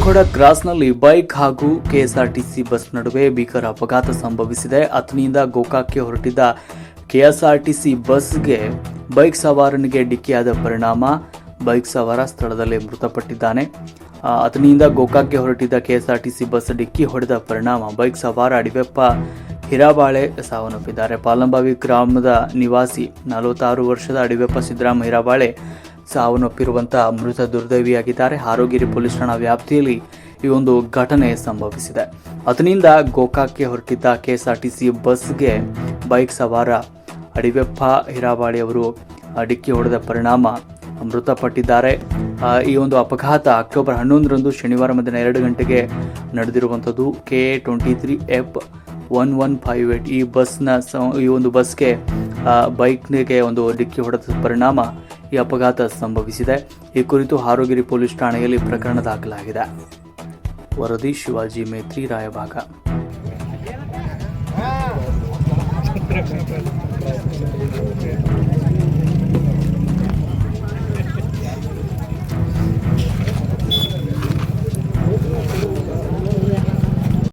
ಕುರುಖೋಡ ಕ್ರಾಸ್ನಲ್ಲಿ ಬೈಕ್ ಹಾಗೂ KSRTC bus ನಡುವೆ ಭೀಕರ ಅಪಘಾತ ಸಂಭವಿಸಿದೆ. ಅತನಿಯಿಂದ ಗೋಕಾಕ್ಗೆ ಹೊರಟಿದ್ದ ಕೆಎಸ್ಆರ್ಟಿಸಿ ಬಸ್ಗೆ ಬೈಕ್ ಸವಾರನಿಗೆ ಡಿಕ್ಕಿಯಾದ ಪರಿಣಾಮ. ಬೈಕ್ ಸವಾರ ಸ್ಥಳದಲ್ಲೇ ಮೃತಪಟ್ಟಿದ್ದಾನೆ. ಆ, ಅತನಿಯಿಂದ ಗೋಕಾಕ್ಗೆ ಹೊರಟಿದ್ದ ಕೆಎಸ್ಆರ್ಟಿಸಿ ಬಸ್ ಡಿಕ್ಕಿ ಹೊಡೆದ ಪರಿಣಾಮ. ಬೈಕ್ ಸವಾರ ಅಡಿವೆಪ್ಪ ಹಿರಾಬಾಳೆ ಸಾವನ್ನಪ್ಪಿದ್ದಾರೆ. ಪಾಲಂಬಾವಿ ಗ್ರಾಮದ ನಿವಾಸಿ ನಲವತ್ತಾರು ವರ್ಷದ ಅಡಿವೆಪ್ಪ ಸಿದ್ದರಾಮ ಹಿರಾಬಾಳೆ ಸಾವನ್ನಪ್ಪಿರುವಂತಹ ಮೃತ ದುರ್ದೈವಿಯಾಗಿದ್ದಾರೆ. ಹಾರೋಗಿರಿ ಪೊಲೀಸ್ ಠಾಣಾ ವ್ಯಾಪ್ತಿಯಲ್ಲಿ ಈ ಒಂದು ಘಟನೆ ಸಂಭವಿಸಿದೆ. ಅದನಿಂದ ಗೋಕಾಕ್ಗೆ ಹೊರಟಿದ್ದ ಕೆಎಸ್ಆರ್ಟಿಸಿ ಬಸ್ಗೆ ಬೈಕ್ ಸವಾರ ಅಡಿವೆಪ್ಪ ಹಿರಾಬಾಳಿ ಅವರು ಡಿಕ್ಕಿ ಹೊಡೆದ ಪರಿಣಾಮ ಮೃತಪಟ್ಟಿದ್ದಾರೆ. ಈ ಒಂದು ಅಪಘಾತ ಅಕ್ಟೋಬರ್ ಹನ್ನೊಂದರಂದು ಶನಿವಾರ ಮಧ್ಯಾಹ್ನ ಎರಡು ಗಂಟೆಗೆ ನಡೆದಿರುವಂಥದ್ದು. K A twenty three F one one five eight ಈ ಬಸ್ನ ಈ ಒಂದು ಬಸ್ಗೆ ಬೈಕ್ನಿಗೆ ಒಂದು ಡಿಕ್ಕಿ ಹೊಡೆದ ಪರಿಣಾಮ ಈ ಅಪಘಾತ ಸಂಭವಿಸಿದೆ. ಈ ಕುರಿತು ಹಾರೋಗಿರಿ ಪೊಲೀಸ್ ಠಾಣೆಯಲ್ಲಿ ಪ್ರಕರಣ ದಾಖಲಾಗಿದೆ. ವರದಿ ಶಿವಾಜಿ ಮೇತ್ರಿ ರಾಯಭಾಗ.